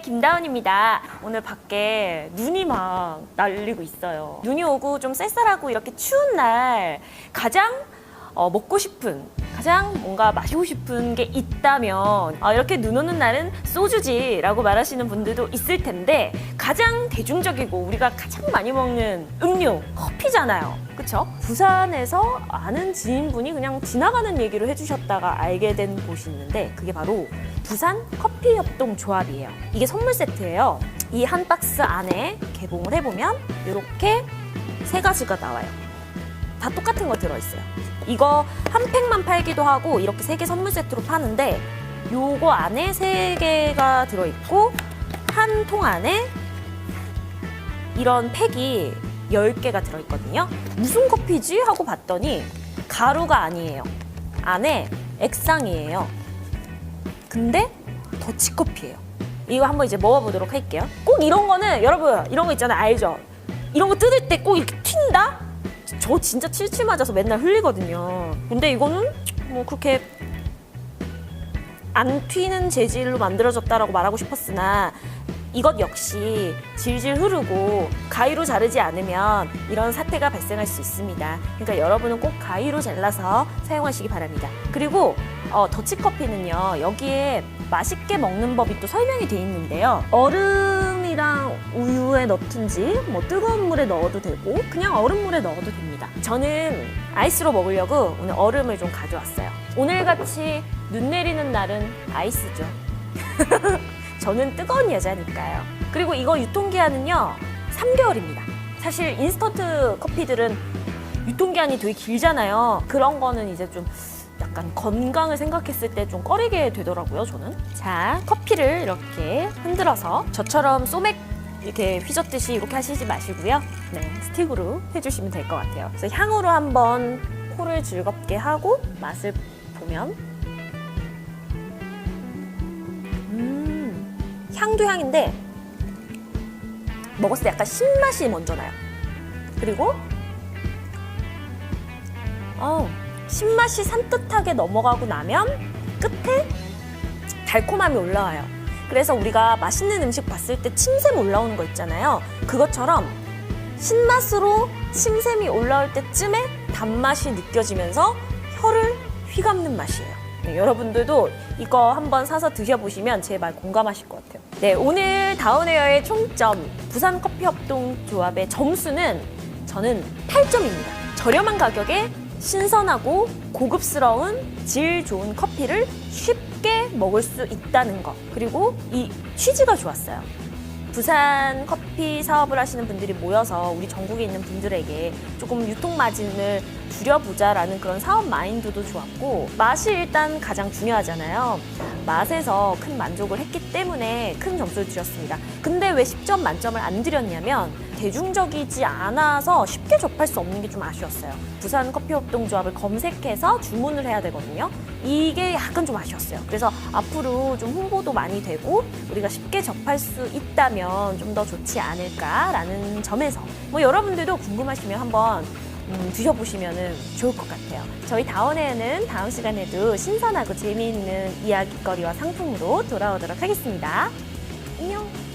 김다은입니다. 오늘 밖에 눈이 막 날리고 있어요. 눈이 오고 좀 쌀쌀하고 이렇게 추운 날 가장 어, 먹고 싶은 가장 뭔가 마시고 싶은 게 있다면 아, 이렇게 눈 오는 날은 소주지라고 말하시는 분들도 있을 텐데 가장 대중적이고 우리가 가장 많이 먹는 음료 커피잖아요. 그쵸? 부산에서 아는 지인분이 그냥 지나가는 얘기를 해주셨다가 알게 된 곳이 있는데 그게 바로 부산 커피 협동 조합이에요. 이게 선물 세트예요. 이 한 박스 안에 개봉을 해보면 이렇게 세 가지가 나와요. 다 똑같은 거 들어있어요. 이거 한 팩만 팔기도 하고 이렇게 세 개 선물 세트로 파는데 요거 안에 세 개가 들어있고 한 통 안에 이런 팩이 10개가 들어있거든요. 무슨 커피지? 하고 봤더니 가루가 아니에요. 안에 액상이에요. 근데 더치커피예요. 이거 한번 이제 먹어보도록 할게요. 꼭 이런 거는 여러분 이런 거 있잖아요. 알죠? 이런 거 뜯을 때 꼭 이렇게 튄다? 저 진짜 칠칠 맞아서 맨날 흘리거든요. 근데 이거는 뭐 그렇게 안 튀는 재질로 만들어졌다라고 말하고 싶었으나 이것 역시 질질 흐르고 가위로 자르지 않으면 이런 사태가 발생할 수 있습니다. 그러니까 여러분은 꼭 가위로 잘라서 사용하시기 바랍니다. 그리고 어, 더치커피는요 여기에 맛있게 먹는 법이 또 설명이 돼 있는데요. 얼음 이랑 우유에 넣든지 뭐 뜨거운 물에 넣어도 되고 그냥 얼음물에 넣어도 됩니다. 저는 아이스로 먹으려고 오늘 얼음을 좀 가져왔어요. 오늘같이 눈 내리는 날은 아이스죠. 저는 뜨거운 여자니까요. 그리고 이거 유통기한은요, 3개월입니다. 사실 인스턴트 커피들은 유통기한이 되게 길잖아요. 그런 거는 이제 좀 약간 건강을 생각했을 때 좀 꺼리게 되더라고요, 저는. 자, 커피를 이렇게 흔들어서 저처럼 소맥 이렇게 휘젓듯이 이렇게 하시지 마시고요. 네, 스틱으로 해주시면 될 것 같아요. 그래서 향으로 한번 코를 즐겁게 하고 맛을 보면 음, 향도 향인데 먹었을 때 약간 신맛이 먼저 나요. 그리고 어, 신맛이 산뜻하게 넘어가고 나면 끝에 달콤함이 올라와요. 그래서 우리가 맛있는 음식 봤을 때 침샘 올라오는 거 있잖아요. 그것처럼 신맛으로 침샘이 올라올 때쯤에 단맛이 느껴지면서 혀를 휘감는 맛이에요. 네, 여러분들도 이거 한번 사서 드셔보시면 제 말 공감하실 것 같아요. 네, 오늘 다운에어의 총점 부산 커피 협동 조합의 점수는 저는 8점입니다. 저렴한 가격에 신선하고 고급스러운 질 좋은 커피를 쉽게 먹을 수 있다는 것. 그리고 이 취지가 좋았어요. 부산 커피 사업을 하시는 분들이 모여서 우리 전국에 있는 분들에게 조금 유통 마진을 줄여보자라는 그런 사업 마인드도 좋았고 맛이 일단 가장 중요하잖아요. 맛에서 큰 만족을 했기 때문에 큰 점수를 드렸습니다. 근데 왜 10점 만점을 안 드렸냐면 대중적이지 않아서 쉽게 접할 수 없는 게 좀 아쉬웠어요. 부산 커피협동조합을 검색해서 주문을 해야 되거든요. 이게 약간 좀 아쉬웠어요. 그래서 앞으로 좀 홍보도 많이 되고 우리가 쉽게 접할 수 있다면 좀 더 좋지 않을까라는 점에서 뭐 여러분들도 궁금하시면 한번 음, 드셔보시면 좋을 것 같아요. 저희 다원에는 다음 시간에도 신선하고 재미있는 이야기거리와 상품으로 돌아오도록 하겠습니다. 안녕!